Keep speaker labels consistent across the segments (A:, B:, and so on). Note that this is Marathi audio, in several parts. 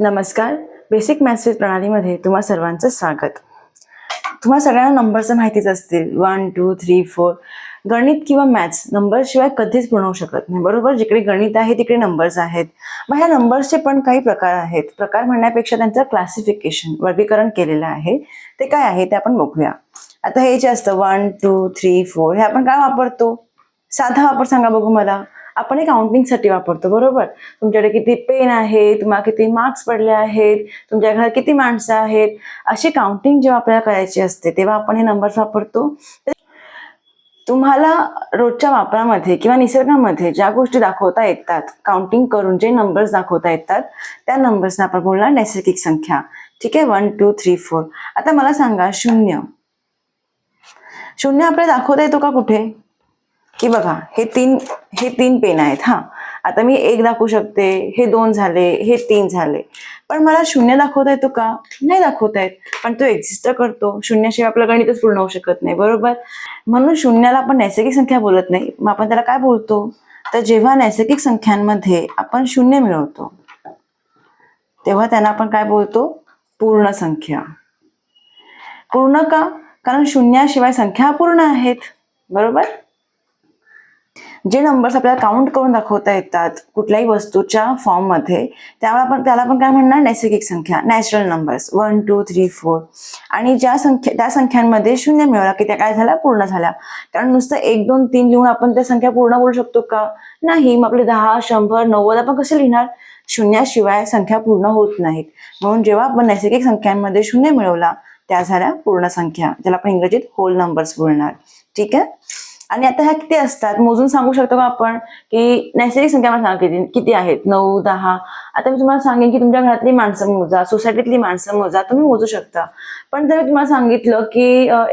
A: नमस्कार. बेसिक मॅथ्स प्रणालीमध्ये तुम्हा सर्वांचं स्वागत. तुम्हाला सगळ्यांना नंबरचं माहितीच असतील. वन टू थ्री फोर गणित किंवा मॅथ्स नंबरशिवाय कधीच बनवू शकत नाही. बरोबर? जिकडे गणित आहे तिकडे नंबर्स आहेत. मग ह्या नंबर्सचे पण काही प्रकार आहेत. प्रकार म्हणण्यापेक्षा त्यांचं क्लासिफिकेशन वर्गीकरण केलेलं आहे. ते काय आहे ते आपण बघूया. आता हे जे असतं वन टू थ्री फोर हे आपण काय वापरतो? साधा वापर सांगा बघू मला. आपण हे काउंटिंगसाठी वापरतो बरोबर? तुमच्याकडे किती पेन आहे तुम्हाला किती मार्क्स पडले आहेत तुमच्या घरात किती माणसं आहेत? अशी काउंटिंग जेव्हा आपल्याला करायची असते तेव्हा आपण हे नंबर्स वापरतो. तुम्हाला रोजच्या वापरामध्ये किंवा निसर्गामध्ये ज्या गोष्टी दाखवता येतात काउंटिंग करून जे नंबर्स दाखवता येतात त्या नंबर्सना आपण बोलणार नैसर्गिक संख्या. ठीक आहे? वन टू थ्री फोर आता मला सांगा शून्य. शून्य आपल्याला दाखवता येतो का कुठे? की बघा हे तीन हे तीन पेन आहेत हा. आता मी एक दाखवू शकते हे दोन झाले हे तीन झाले. पण मला शून्य दाखवता येतो का? नाही दाखवता येत पण तो एक्झिस्ट करतो. शून्याशिवाय आपलं गणितच पूर्ण होऊ शकत नाही बरोबर? म्हणून शून्याला आपण नैसर्गिक संख्या बोलत नाही. मग आपण त्याला काय बोलतो? तर जेव्हा नैसर्गिक संख्यांमध्ये आपण शून्य मिळवतो तेव्हा त्यांना आपण काय बोलतो? पूर्ण संख्या. पूर्ण का? कारण शून्याशिवाय संख्या पूर्ण आहेत बरोबर? जे नंबर्स आपल्याला काउंट करून दाखवता येतात कुठल्याही वस्तूच्या फॉर्ममध्ये त्यामुळे आपण त्याला आपण काय म्हणणार? नैसर्गिक संख्या natural numbers one two three four आणि ज्या संख्या त्या संख्यांमध्ये शून्य मिळवला की त्या काय झाल्या? पूर्ण झाल्या. कारण नुसतं एक दोन तीन लिहून आपण त्या संख्या पूर्ण बोलू शकतो का? नाही. मग आपले दहा शंभर नव्वद आपण कसे लिहिणार? शून्याशिवाय संख्या पूर्ण होत नाहीत. म्हणून जेव्हा आपण नैसर्गिक संख्यांमध्ये शून्य मिळवला त्या झाल्या पूर्ण संख्या ज्याला आपण इंग्रजीत होल नंबर्स बोलणार. ठीक आहे? आणि आता ह्या किती असतात? मोजून सांगू शकतो का आपण? की नैसर्गिक संख्या मला सांगा किती किती आहेत? नऊ दहा. आता मी तुम्हाला सांगेन की तुमच्या घरातली माणसं मोजा सोसायटीतली माणसं मोजा तुम्ही मोजू शकता. पण जर मी तुम्हाला सांगितलं की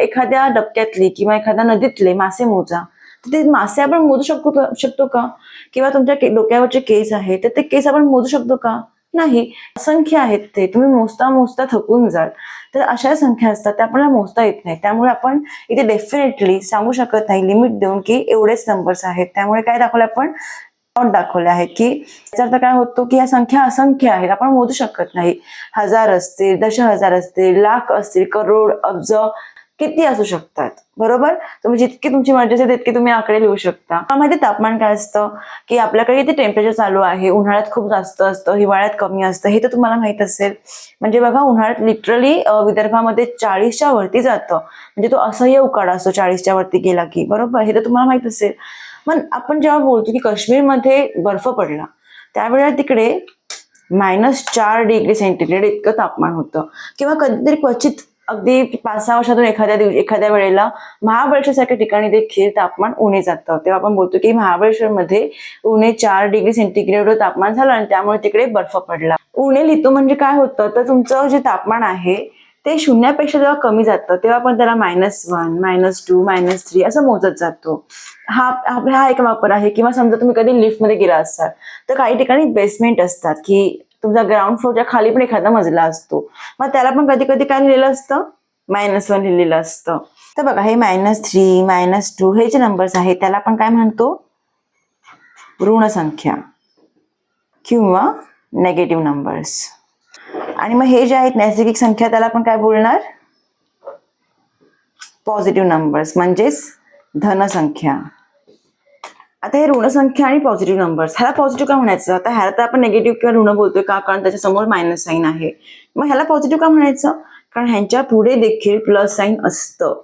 A: एखाद्या डबक्यातली किंवा एखाद्या नदीतले मासे मोजा तर ते मासे आपण मोजू शकतो का शकतो का? किंवा तुमच्या डोक्यावरचे केस आहेत तर ते केस आपण मोजू शकतो का? नाही. असंख्य आहेत ते. तुम्ही मोजता मोजता थकून जाल. तर अशा संख्या असतात त्या आपल्याला मोजता येत नाही. त्यामुळे आपण इथे डेफिनेटली सांगू शकत नाही लिमिट देऊन की एवढेच नंबर्स आहेत. त्यामुळे काय दाखवलं आपण? डॉट दाखवले आहेत की याचा अर्थ काय होतो की या संख्या असंख्य आहेत. आपण मोजू शकत नाही. हजार असतील दश हजार असतील लाख असतील करोड अब्ज किती असू शकतात बरोबर? तुम्ही म्हणजे जितकी तुमची मर्जी असेल तितके तुम्ही आकडे लिहू शकता. माहिती तापमान काय असतं? की आपल्याकडे किती टेम्परेचर चालू आहे? उन्हाळ्यात खूप जास्त असतं हिवाळ्यात कमी असतं हे तर तुम्हाला माहीत असेल. म्हणजे बघा उन्हाळ्यात लिटरली विदर्भामध्ये चाळीसच्या वरती जातं. म्हणजे तो असह्य उकाडा असतो चाळीसच्या वरती गेला की बरोबर? हे तर तुम्हाला माहीत असेल. पण आपण जेव्हा बोलतो की काश्मीरमध्ये बर्फ पडला त्यावेळेला तिकडे मायनस चार डिग्री सेंटीग्रेड इतकं तापमान होतं. किंवा कधीतरी क्वचित अगदी पाच सहा वर्षातून एखाद्या दिवशी एखाद्या वेळेला महाबळेश्वर सारख्या ठिकाणी देखील तापमान उणे जातं. तेव्हा आपण बोलतो की महाबळेश्वरमध्ये उणे चार डिग्री सेंटीग्रेड तापमान झालं आणि त्यामुळे तिकडे बर्फ पडला. उणे लिहितो म्हणजे काय होतं? तर तुमचं जे तापमान आहे ते शून्यापेक्षा जेव्हा कमी जातं तेव्हा आपण त्याला minus one minus two minus three असं मोजत जातो. हा हा एक वापर आहे. किंवा समजा तुम्ही कधी लिफ्टमध्ये गेला असाल तर काही ठिकाणी बेसमेंट असतात की तुमचा ग्राउंड फ्लोरच्या खाली पण एखादा मजला असतो. मग त्याला पण कधी कधी काय लिहिलेलं असतं? मायनस वन लिहिलेलं असतं. तर बघा हे मायनस थ्री मायनस टू हे जे नंबर्स आहेत त्याला आपण काय म्हणतो? ऋण संख्या किंवा नेगेटिव्ह नंबर्स आणि मग हे जे आहेत नैसर्गिक संख्या त्याला आपण काय बोलणार? पॉझिटिव्ह नंबर्स म्हणजेच धनसंख्या आता हे ऋणसंख्या आणि पॉझिटिव्ह नंबर्स ह्याला पॉझिटिव्ह का म्हणायचं? आता ह्याला तर आपण निगेटिव्ह किंवा ऋण बोलतोय का? कारण त्याच्यासमोर मायनस साईन आहे. मग ह्याला पॉझिटिव्ह का म्हणायचं? कारण ह्यांच्या पुढे देखील प्लस साईन असतं.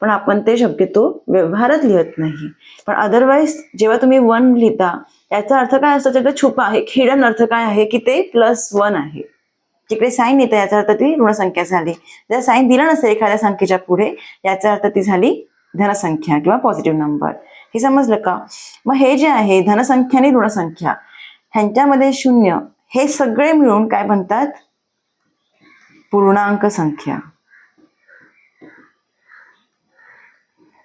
A: पण आपण ते शक्यतो व्यवहारात लिहत नाही. पण अदरवाईज जेव्हा तुम्ही वन लिहिता याचा अर्थ काय असतो? त्याचा छुपा आहे हिडन अर्थ काय आहे? की ते प्लस वन आहे. जिकडे साईन येतं याचा अर्थ ती ऋणसंख्या झाली. जर साईन दिला नसेल एखाद्या संख्येच्या पुढे याचा अर्थ ती झाली धनसंख्या किंवा पॉझिटिव्ह नंबर हे समजलं का? मग हे जे आहे धनसंख्या आणि ऋणसंख्या ह्यांच्यामध्ये शून्य. हे सगळे मिळून काय म्हणतात पूर्णांक संख्या.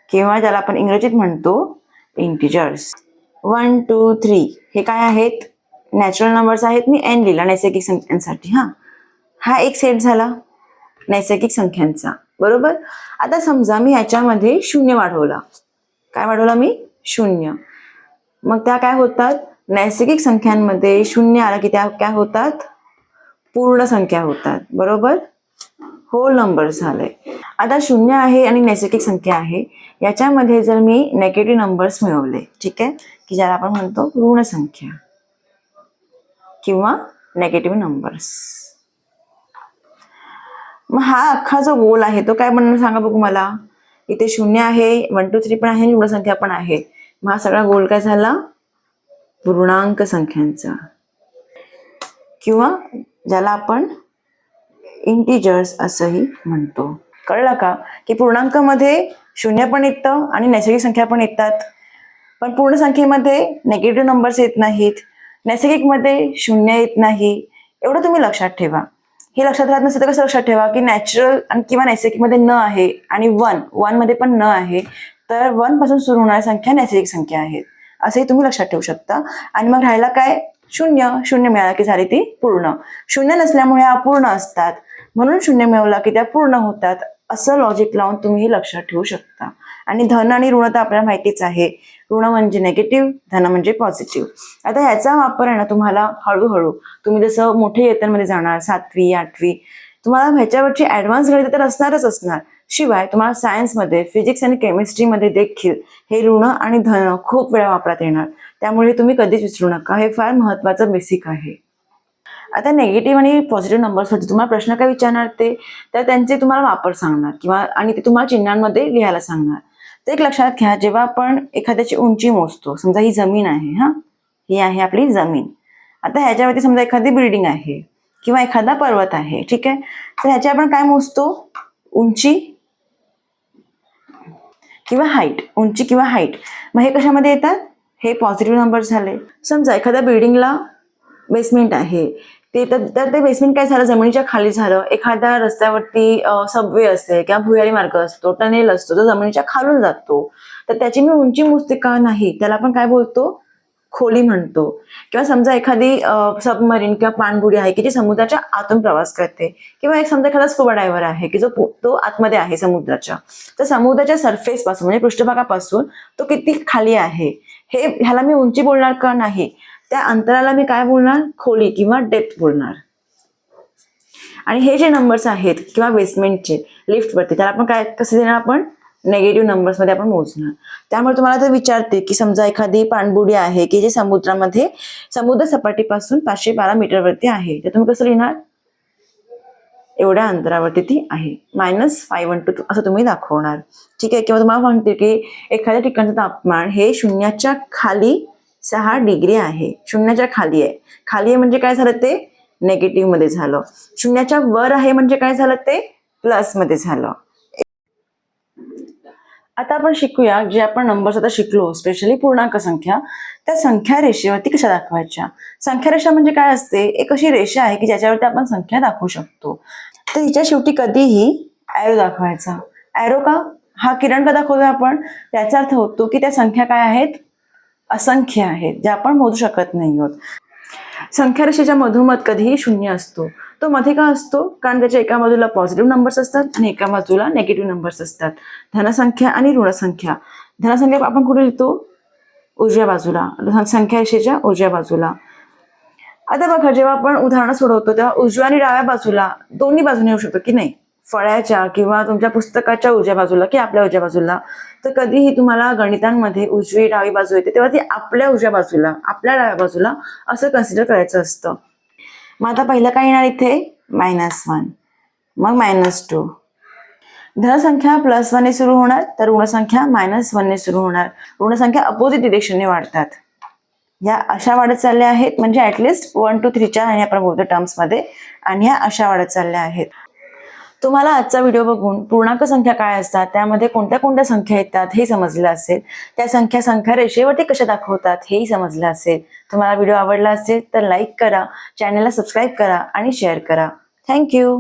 A: किंवा ज्याला आपण इंग्रजीत म्हणतो? इंटिजर्स वन टू थ्री हे काय आहेत? नॅचरल नंबर्स आहेत मी एन लिहिला नैसर्गिक संख्यांसाठी हा. हा एक सेट झाला नैसर्गिक संख्यांचा. बरोबर? आता समजा मी ह्याच्यामध्ये शून्य वाढवला. काय वाढवला मी शून्य. मग त्या काय होतात? नैसर्गिक संख्यांमध्ये शून्य आला की त्या काय होतात? पूर्ण संख्या होतात. बरोबर? होल नंबर झाले आता शून्य आहे आणि नैसर्गिक संख्या आहे. याच्यामध्ये जर मी नेगेटिव्ह नंबर्स मिळवले ठीक आहे? की ज्याला आपण म्हणतो ऋण संख्या किंवा नेगेटिव्ह नंबर्स मग हा अख्खा जो गोल आहे तो काय म्हणणं सांगा बघू मला? इथे शून्य आहे वन टू थ्री पण आहे आणि संख्या पण आहे. मग हा सगळा गोल काय झाला? पूर्णांक संख्यांचा. किंवा ज्याला आपण इंटिजर्स असंही म्हणतो. कळलं का? की पूर्णांकामध्ये शून्य पण येतं आणि नैसर्गिक संख्या पण येतात. पण पूर्ण संख्येमध्ये नेगेटिव्ह नंबर्स येत नाहीत. नैसर्गिकमध्ये शून्य येत नाही. एवढं तुम्ही लक्षात ठेवा. हे लक्षात राहत नसेल तर कसं लक्षात ठेवा की नॅचरल आणि किंवा नैसर्गिकमध्ये न आहे आणि वन वनमध्ये पण न आहे तर वनपासून सुरू होणाऱ्या संख्या नैसर्गिक संख्या आहेत. असंही तुम्ही लक्षात ठेवू शकता. आणि मग राहायला काय? शून्य. शून्य मिळाला की झाली ती पूर्ण. शून्य नसल्यामुळे अपूर्ण असतात. म्हणून शून्य मिळवला की त्या पूर्ण होतात. असं लॉजिक लावून तुम्ही हे लक्षात ठेवू शकता. आणि धन आणि ऋण तर आपल्याला माहितीच आहे. ऋण म्हणजे नेगेटिव्ह धन म्हणजे पॉझिटिव्ह आता ह्याचा वापर आहे ना तुम्हाला हळूहळू. तुम्ही जसं मोठे येतनमध्ये जाणार सातवी आठवी तुम्हाला ह्याच्यावरची ऍडव्हान्स गणित तर असणारच असणार. शिवाय तुम्हाला सायन्समध्ये फिजिक्स आणि केमिस्ट्रीमध्ये देखील हे ऋण आणि धन खूप वेळा वापरात येणार. त्यामुळे तुम्ही कधीच विसरू नका. हे फार महत्वाचं बेसिक आहे. आता नेगेटिव्ह आणि पॉझिटिव्ह नंबर्सवरती तुम्हाला प्रश्न काय विचारणार ते? तर त्यांचे तुम्हाला वापर सांगणार किंवा आणि ते तुम्हाला चिन्हांमध्ये लिहायला सांगणार. तर एक लक्षात घ्या जेव्हा आपण एखाद्याची उंची मोजतो समजा ही जमीन आहे हा? ही आहे आपली जमीन. आता ह्याच्यावरती समजा एखादी बिल्डिंग आहे किंवा एखादा पर्वत आहे ठीक आहे? तर ह्याची आपण काय मोजतो? उंची किंवा हाईट उंची किंवा हाईट मग हे कशामध्ये येतात? हे पॉझिटिव्ह नंबर झाले. समजा एखाद्या बिल्डिंगला बेसमेंट आहे ते तर ते बेसमेंट काय झालं? जमिनीच्या खाली झालं. एखाद्या रस्त्यावरती सबवे असते किंवा भुयारी मार्ग असतो टनेल असतो तो जमिनीच्या खालून जातो. तर त्याची मी उंची मोजते का नाही त्याला आपण काय बोलतो? खोली म्हणतो. किंवा समजा एखादी सबमरीन किंवा पाणबुडी आहे की जी समुद्राच्या आतून प्रवास करते. किंवा एक समजा एखादा स्कुबा डायव्हर आहे की जो तो आतमध्ये आहे समुद्राच्या. तर समुद्राच्या सरफेस पासून म्हणजे पृष्ठभागापासून तो किती खाली आहे? हे ह्याला मी उंची बोलणार का नाही? त्या अंतराला मी काय बोलणार? खोली किंवा डेप्थ बोलणार. आणि हे जे नंबर्स आहेत किंवा बेसमेंटचे लिफ्टवरती त्याला आपण काय कसं देणार आपण? नेगेटिव्ह नंबर्समध्ये आपण मोजणार. त्यामुळे तुम्हाला तर विचारते की समजा एखादी पाणबुडी आहे की जी समुद्रामध्ये समुद्र सपाटीपासून पाचशे बारा मीटरवरती आहे तर तुम्ही कसं लिहिणार? एवढ्या अंतरावरती ती आहे. Minus five one two two असं तुम्ही दाखवणार. ठीक आहे? किंवा तुम्हाला म्हणते की एखाद्या ठिकाणचं तापमान हे शून्याच्या खाली सहा डिग्री आहे. शून्याच्या खाली आहे. खाली आहे म्हणजे काय झालं ते? नेगेटिव्हमध्ये झालं. शून्याच्या वर आहे म्हणजे काय झालं ते? प्लसमध्ये झालं. आता आपण शिकूया जे आपण नंबर्स आता शिकलो स्पेशली पूर्णांक संख्या. त्या संख्या रेषेवरती कशा दाखवायच्या? संख्या रेषा म्हणजे काय असते? एक अशी रेषा आहे की ज्याच्यावरती आपण संख्या दाखवू शकतो. तर हिच्या शेवटी कधीही ॲरो दाखवायचा. ॲरो का? हा किरण का दाखवतोय आपण? त्याचा अर्थ होतो की त्या संख्या काय आहेत? असंख्य आहेत ज्या आपण मोजू शकत नाही आहोत संख्यारेषेच्या मधोमध कधीही शून्य असतो. तो मध्ये का असतो? कारण त्याच्या एका बाजूला पॉझिटिव्ह नंबर्स असतात आणि एका बाजूला नेगेटिव्ह नंबर्स असतात. धनसंख्या आणि ऋणसंख्या. धनसंख्या आपण कुठे लिहितो? उजव्या बाजूला. संख्यारेषेच्या उजव्या बाजूला. आता बघा जेव्हा आपण उदाहरणं सोडवतो तेव्हा उजव्या आणि डाव्या बाजूला दोन्ही बाजूने येऊ शकतो की नाही? फळ्याच्या किंवा तुमच्या पुस्तकाच्या उजव्या बाजूला की आपल्या उजव्या बाजूला तर कधीही तुम्हाला गणितांमध्ये उजवी डावी बाजू येते तेव्हा ती आपल्या उजव्या बाजूला आपल्या डाव्या बाजूला असं कन्सिडर करायचं असतं. मग आता पहिलं काय येणार इथे? मायनस वन मग मायनस टू धनसंख्या प्लस वनने सुरू होणार तर ऋणसंख्या मायनस वनने सुरू होणार. ऋणसंख्या अपोजिट डिरेक्शनने वाढतात. या अशा वाढत चालल्या आहेत म्हणजे ऍटलिस्ट वन टू थ्रीच्या आणि आपण बोलतो टर्म्समध्ये आणि ह्या अशा वाढत चालल्या आहेत. तुम्हाला आजचा व्हिडिओ बघून पूर्णांक संख्या काय असतात त्यामध्ये कोणत्या कोणत्या संख्या येतात हे समजलं असेल. त्या संख्या संख्या रेषेवरती कशा दाखवतात हेही समजलं असेल. तुम्हाला व्हिडिओ आवडला असेल तर लाईक करा चॅनलला सबस्क्राईब करा आणि शेअर करा. थँक्यू